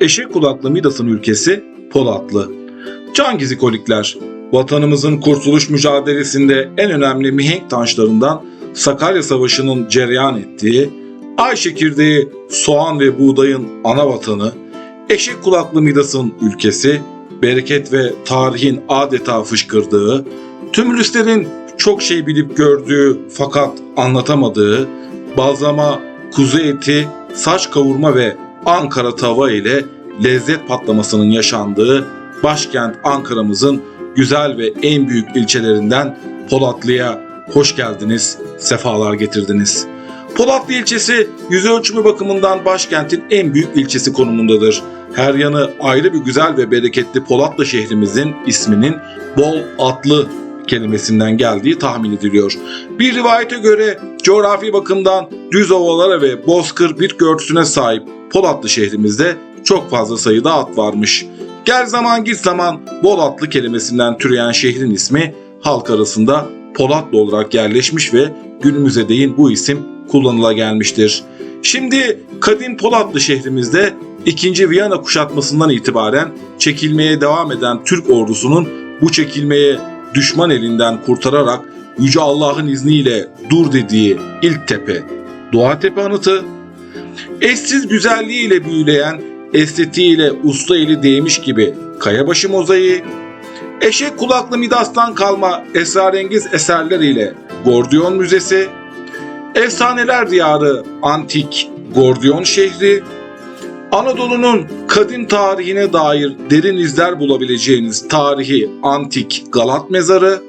Eşek kulaklı Midas'ın ülkesi Polatlı. Can gizikolikler, vatanımızın kurtuluş mücadelesinde en önemli mihenk taşlarından Sakarya Savaşı'nın cereyan ettiği, ay çekirdeği, soğan ve buğdayın ana vatanı, eşek kulaklı Midas'ın ülkesi, bereket ve tarihin adeta fışkırdığı, tümülüslerin çok şey bilip gördüğü fakat anlatamadığı, bazlama, kuzu eti, saç kavurma ve Ankara tava ile lezzet patlamasının yaşandığı başkent Ankara'mızın güzel ve en büyük ilçelerinden Polatlı'ya hoş geldiniz, sefalar getirdiniz. Polatlı ilçesi yüz ölçümü bakımından başkentin en büyük ilçesi konumundadır. Her yanı ayrı bir güzel ve bereketli Polatlı şehrimizin isminin bol atlı kelimesinden geldiği tahmin ediliyor. Bir rivayete göre coğrafi bakımdan düz ovalara ve bozkır bir örtüsüne sahip Polatlı şehrimizde çok fazla sayıda at varmış. Gel zaman git zaman bol atlı kelimesinden türeyen şehrin ismi halk arasında Polatlı olarak yerleşmiş ve günümüze değin bu isim kullanıla gelmiştir. Şimdi kadim Polatlı şehrimizde 2. Viyana kuşatmasından itibaren çekilmeye devam eden Türk ordusunun bu çekilmeye düşman elinden kurtararak Yüce Allah'ın izniyle dur dediği ilk tepe, Doğa Tepe anıtı, eşsiz güzelliğiyle büyüleyen, estetiğiyle usta eli değmiş gibi Kayabaşı mozaiği, eşek kulaklı Midas'tan kalma esrarengiz eserleriyle Gordiyon Müzesi, efsaneler diyarı antik Gordiyon şehri, Anadolu'nun kadim tarihine dair derin izler bulabileceğiniz tarihi antik Galat Mezarı,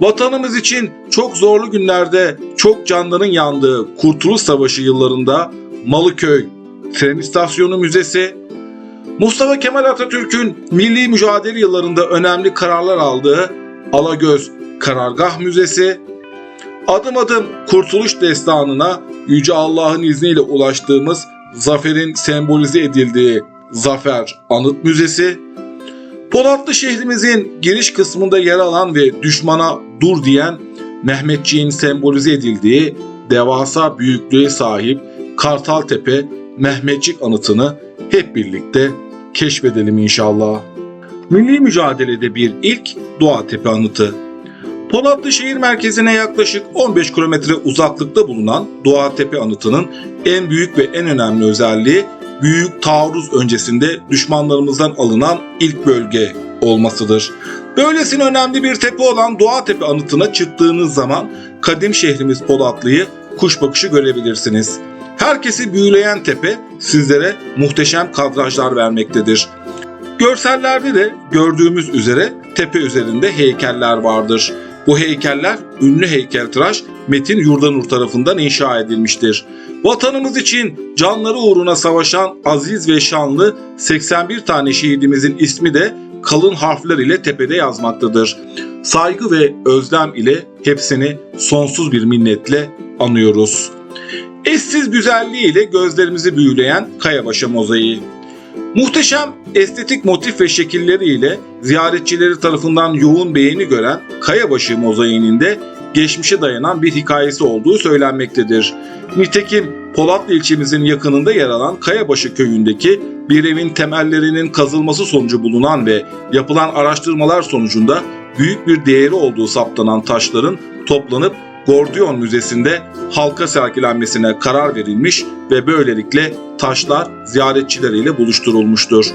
vatanımız için çok zorlu günlerde çok canların yandığı Kurtuluş Savaşı yıllarında Malıköy Tren İstasyonu Müzesi, Mustafa Kemal Atatürk'ün milli mücadele yıllarında önemli kararlar aldığı Alagöz Karargah Müzesi, adım adım Kurtuluş Destanı'na Yüce Allah'ın izniyle ulaştığımız zaferin sembolize edildiği Zafer Anıt Müzesi, Polatlı şehrimizin giriş kısmında yer alan ve düşmana dur diyen Mehmetçiğin sembolize edildiği devasa büyüklüğe sahip Kartaltepe Mehmetçik anıtını hep birlikte keşfedelim inşallah. Milli mücadelede bir ilk Doğatepe anıtı. Polatlı şehir merkezine yaklaşık 15 kilometre uzaklıkta bulunan Doğatepe anıtının en büyük ve en önemli özelliği büyük taarruz öncesinde düşmanlarımızdan alınan ilk bölge olmasıdır. Böylesine önemli bir tepe olan Doğatepe anıtına çıktığınız zaman kadim şehrimiz Polatlı'yı kuş bakışı görebilirsiniz. Herkesi büyüleyen tepe sizlere muhteşem kadrajlar vermektedir. Görsellerde de gördüğümüz üzere tepe üzerinde heykeller vardır. Bu heykeller ünlü heykeltıraş Metin Yurdanur tarafından inşa edilmiştir. Vatanımız için canları uğruna savaşan aziz ve şanlı 81 tane şehidimizin ismi de kalın harfler ile tepede yazmaktadır. Saygı ve özlem ile hepsini sonsuz bir minnetle anıyoruz. Eşsiz güzelliğiyle gözlerimizi büyüleyen Kayabaşı mozaiği. Muhteşem estetik motif ve şekilleriyle ziyaretçileri tarafından yoğun beğeni gören Kayabaşı mozaiğinin de geçmişe dayanan bir hikayesi olduğu söylenmektedir. Nitekim Polatlı ilçemizin yakınında yer alan Kayabaşı köyündeki bir evin temellerinin kazılması sonucu bulunan ve yapılan araştırmalar sonucunda büyük bir değeri olduğu saptanan taşların toplanıp Gordiyon Müzesi'nde halka sergilenmesine karar verilmiş ve böylelikle taşlar ziyaretçileriyle buluşturulmuştur.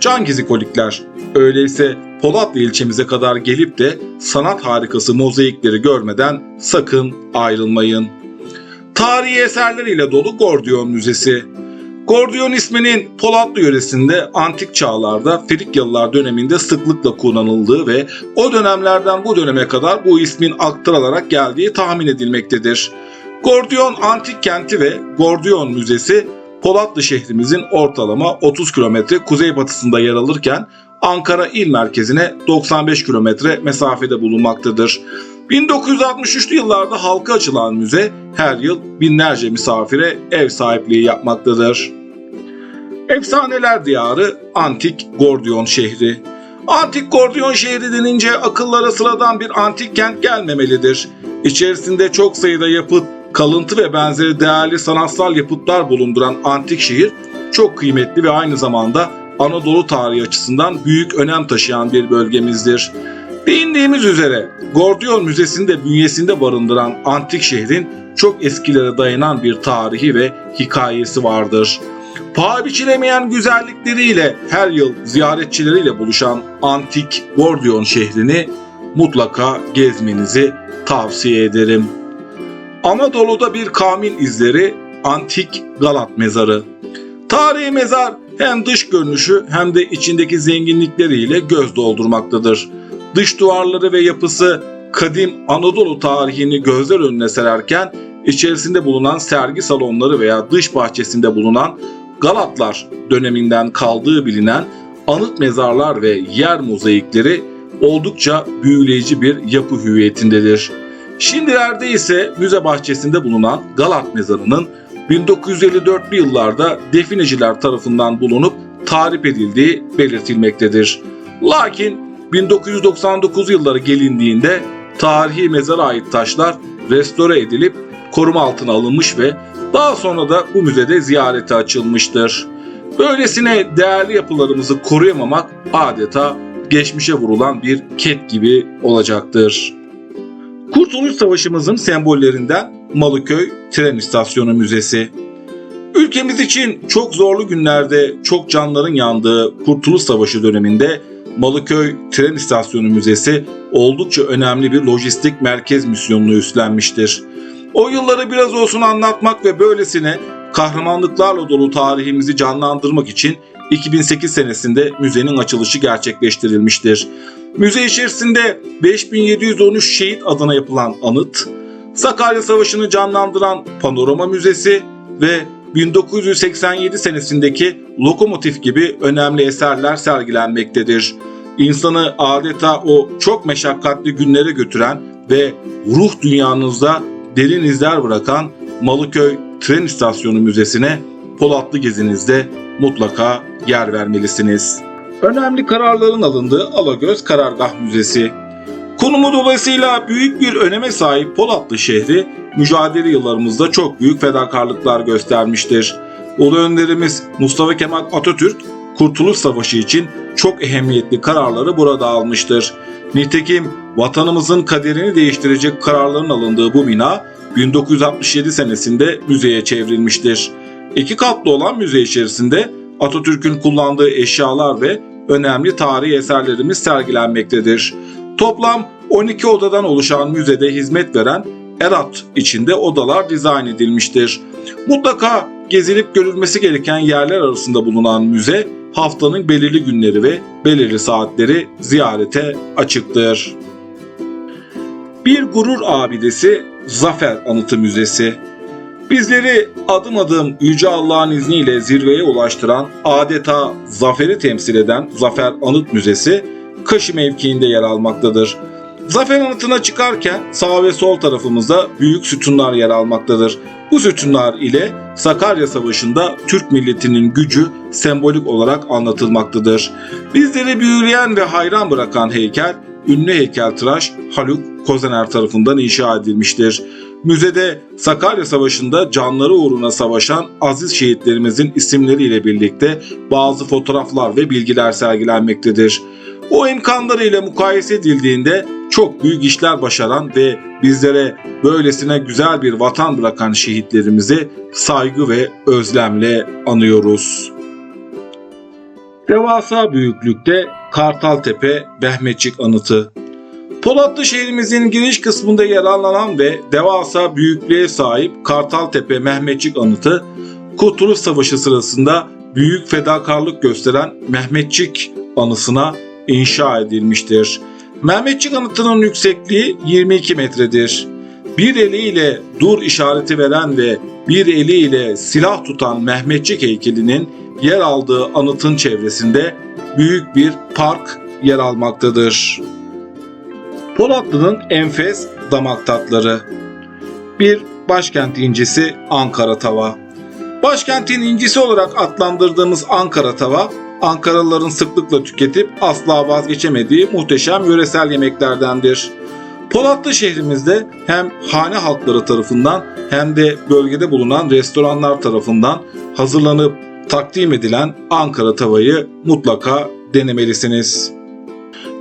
Can gizikolikler, öyleyse Polatlı ilçemize kadar gelip de sanat harikası mozaikleri görmeden sakın ayrılmayın. Tarihi eserleriyle dolu Gordiyon Müzesi. Gordiyon isminin Polatlı yöresinde antik çağlarda Frikyalılar döneminde sıklıkla kullanıldığı ve o dönemlerden bu döneme kadar bu ismin aktarılarak geldiği tahmin edilmektedir. Gordiyon Antik Kenti ve Gordiyon Müzesi Polatlı şehrimizin ortalama 30 kilometre kuzeybatısında yer alırken Ankara il merkezine 95 kilometre mesafede bulunmaktadır. 1963'lü yıllarda halka açılan müze her yıl binlerce misafire ev sahipliği yapmaktadır. Efsaneler diyarı Antik Gordiyon şehri. Antik Gordiyon şehri denince akıllara sıradan bir antik kent gelmemelidir. İçerisinde çok sayıda yapıt, kalıntı ve benzeri değerli sanatsal yapıtlar bulunduran antik şehir çok kıymetli ve aynı zamanda Anadolu tarihi açısından büyük önem taşıyan bir bölgemizdir. Değindiğimiz üzere Gordiyon Müzesi'ni de bünyesinde barındıran antik şehrin çok eskilere dayanan bir tarihi ve hikayesi vardır. Paha biçilemeyen güzellikleriyle her yıl ziyaretçileriyle buluşan antik Gordiyon şehrini mutlaka gezmenizi tavsiye ederim. Anadolu'da bir kamil izleri antik Galat mezarı. Tarihi mezar hem dış görünüşü hem de içindeki zenginlikleriyle göz doldurmaktadır. Dış duvarları ve yapısı kadim Anadolu tarihini gözler önüne sererken içerisinde bulunan sergi salonları veya dış bahçesinde bulunan Galatlar döneminden kaldığı bilinen anıt mezarlar ve yer mozaikleri oldukça büyüleyici bir yapı hüviyetindedir. Şimdilerde ise müze bahçesinde bulunan Galat mezarının 1954'lü yıllarda defineciler tarafından bulunup tarif edildiği belirtilmektedir. Lakin 1999 yılları gelindiğinde tarihi mezara ait taşlar restore edilip koruma altına alınmış ve daha sonra da bu müzede ziyarete açılmıştır. Böylesine değerli yapılarımızı koruyamamak adeta geçmişe vurulan bir ket gibi olacaktır. Kurtuluş Savaşımızın sembollerinden Malıköy Tren İstasyonu Müzesi. Ülkemiz için çok zorlu günlerde çok canların yandığı Kurtuluş Savaşı döneminde Malıköy Tren İstasyonu Müzesi oldukça önemli bir lojistik merkez misyonunu üstlenmiştir. O yılları biraz olsun anlatmak ve böylesine kahramanlıklarla dolu tarihimizi canlandırmak için 2008 senesinde müzenin açılışı gerçekleştirilmiştir. Müze içerisinde 5713 şehit adına yapılan anıt, Sakarya Savaşı'nı canlandıran Panorama Müzesi ve 1987 senesindeki lokomotif gibi önemli eserler sergilenmektedir. İnsanı adeta o çok meşakkatli günlere götüren ve ruh dünyanızda derin izler bırakan Malıköy Tren İstasyonu Müzesi'ne Polatlı gezinizde mutlaka yer vermelisiniz. Önemli kararların alındığı Alagöz Karargah Müzesi. Konumu dolayısıyla büyük bir öneme sahip Polatlı şehri mücadele yıllarımızda çok büyük fedakarlıklar göstermiştir. Ulu önderimiz Mustafa Kemal Atatürk Kurtuluş Savaşı için çok ehemmiyetli kararları burada almıştır. Nitekim vatanımızın kaderini değiştirecek kararların alındığı bu bina 1967 senesinde müzeye çevrilmiştir. İki katlı olan müze içerisinde Atatürk'ün kullandığı eşyalar ve önemli tarihi eserlerimiz sergilenmektedir. Toplam 12 odadan oluşan müzede hizmet veren Erat içinde odalar dizayn edilmiştir. Mutlaka gezilip görülmesi gereken yerler arasında bulunan müze haftanın belirli günleri ve belirli saatleri ziyarete açıktır. Bir gurur abidesi Zafer Anıtı Müzesi. Bizleri adım adım Yüce Allah'ın izniyle zirveye ulaştıran adeta zaferi temsil eden Zafer Anıt Müzesi Kaşı mevkiinde yer almaktadır. Zafer Anıtı'na çıkarken sağ ve sol tarafımızda büyük sütunlar yer almaktadır. Bu sütunlar ile Sakarya Savaşı'nda Türk milletinin gücü sembolik olarak anlatılmaktadır. Bizleri büyüleyen ve hayran bırakan heykel, ünlü heykeltıraş Haluk Kozener tarafından inşa edilmiştir. Müzede Sakarya Savaşı'nda canları uğruna savaşan aziz şehitlerimizin isimleriyle birlikte bazı fotoğraflar ve bilgiler sergilenmektedir. O imkanlarıyla mukayese edildiğinde çok büyük işler başaran ve bizlere böylesine güzel bir vatan bırakan şehitlerimizi saygı ve özlemle anıyoruz. Devasa büyüklükte Kartaltepe Mehmetçik Anıtı Polatlı şehrimizin giriş kısmında yer alan ve devasa büyüklüğe sahip Kartaltepe Mehmetçik Anıtı, Kurtuluş Savaşı sırasında büyük fedakarlık gösteren Mehmetçik anısına inşa edilmiştir. Mehmetçik anıtının yüksekliği 22 metredir. Bir eliyle dur işareti veren ve bir eliyle silah tutan Mehmetçik heykelinin yer aldığı anıtın çevresinde büyük bir park yer almaktadır. Polatlı'nın enfes damak tatları. Bir başkent incisi Ankara tava. Başkentin incisi olarak adlandırdığımız Ankara tava, Ankaralıların sıklıkla tüketip asla vazgeçemediği muhteşem yöresel yemeklerdendir. Polatlı şehrimizde hem hane halkları tarafından hem de bölgede bulunan restoranlar tarafından hazırlanıp takdim edilen Ankara tavayı mutlaka denemelisiniz.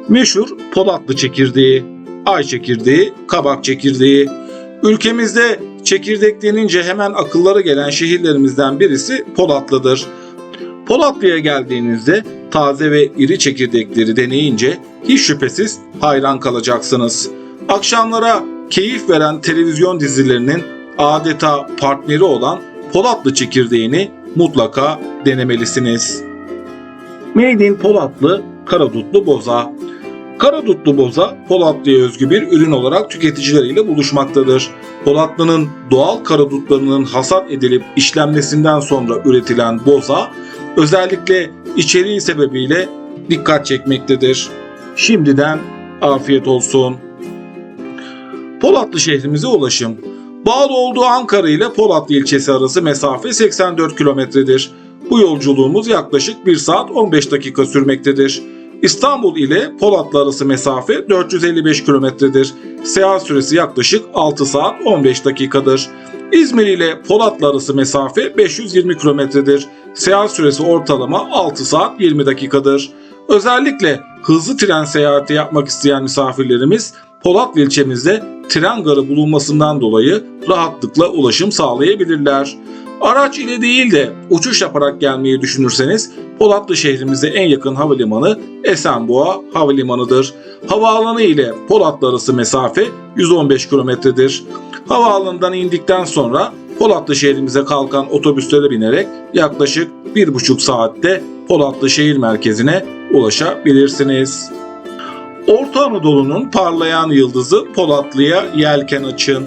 Meşhur Polatlı çekirdeği, ay çekirdeği, kabak çekirdeği. Ülkemizde çekirdek denince hemen akıllara gelen şehirlerimizden birisi Polatlı'dır. Polatlı'ya geldiğinizde taze ve iri çekirdekleri deneyince hiç şüphesiz hayran kalacaksınız. Akşamlara keyif veren televizyon dizilerinin adeta partneri olan Polatlı çekirdeğini mutlaka denemelisiniz. Made in Polatlı Karadutlu Boza Karadutlu boza Polatlı'ya özgü bir ürün olarak tüketicileriyle buluşmaktadır. Polatlı'nın doğal karadutlarının hasat edilip işlenmesinden sonra üretilen boza özellikle içeriği sebebiyle dikkat çekmektedir. Şimdiden afiyet olsun. Polatlı şehrimize ulaşım. Bağlı olduğu Ankara ile Polatlı ilçesi arası mesafe 84 kilometredir. Bu yolculuğumuz yaklaşık 1 saat 15 dakika sürmektedir. İstanbul ile Polatlı arası mesafe 455 kilometredir. Seyahat süresi yaklaşık 6 saat 15 dakikadır. İzmir ile Polatlı arası mesafe 520 kilometredir. Seyahat süresi ortalama 6 saat 20 dakikadır. Özellikle hızlı tren seyahati yapmak isteyen misafirlerimiz Polatlı ilçemizde tren garı bulunmasından dolayı rahatlıkla ulaşım sağlayabilirler. Araç ile değil de uçuş yaparak gelmeyi düşünürseniz Polatlı şehrimize en yakın havalimanı Esenboğa Havalimanı'dır. Havaalanı ile Polatlı arası mesafe 115 kilometredir. Havaalanından indikten sonra Polatlı şehrimize kalkan otobüslere binerek yaklaşık 1,5 saatte Polatlı şehir merkezine ulaşabilirsiniz. Orta Anadolu'nun parlayan yıldızı Polatlı'ya yelken açın.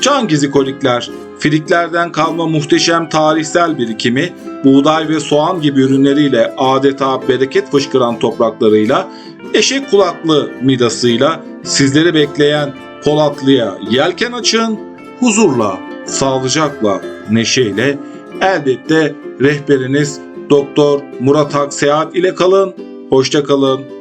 Can gizikolikler, filiklerden kalma muhteşem tarihsel birikimi, buğday ve soğan gibi ürünleriyle adeta bereket fışkıran topraklarıyla, eşek kulaklı midasıyla sizleri bekleyen Polatlı'ya yelken açın, huzurla, sağlıcakla, neşeyle, elbette rehberiniz Doktor Murat Akseyahat ile kalın, hoşça kalın.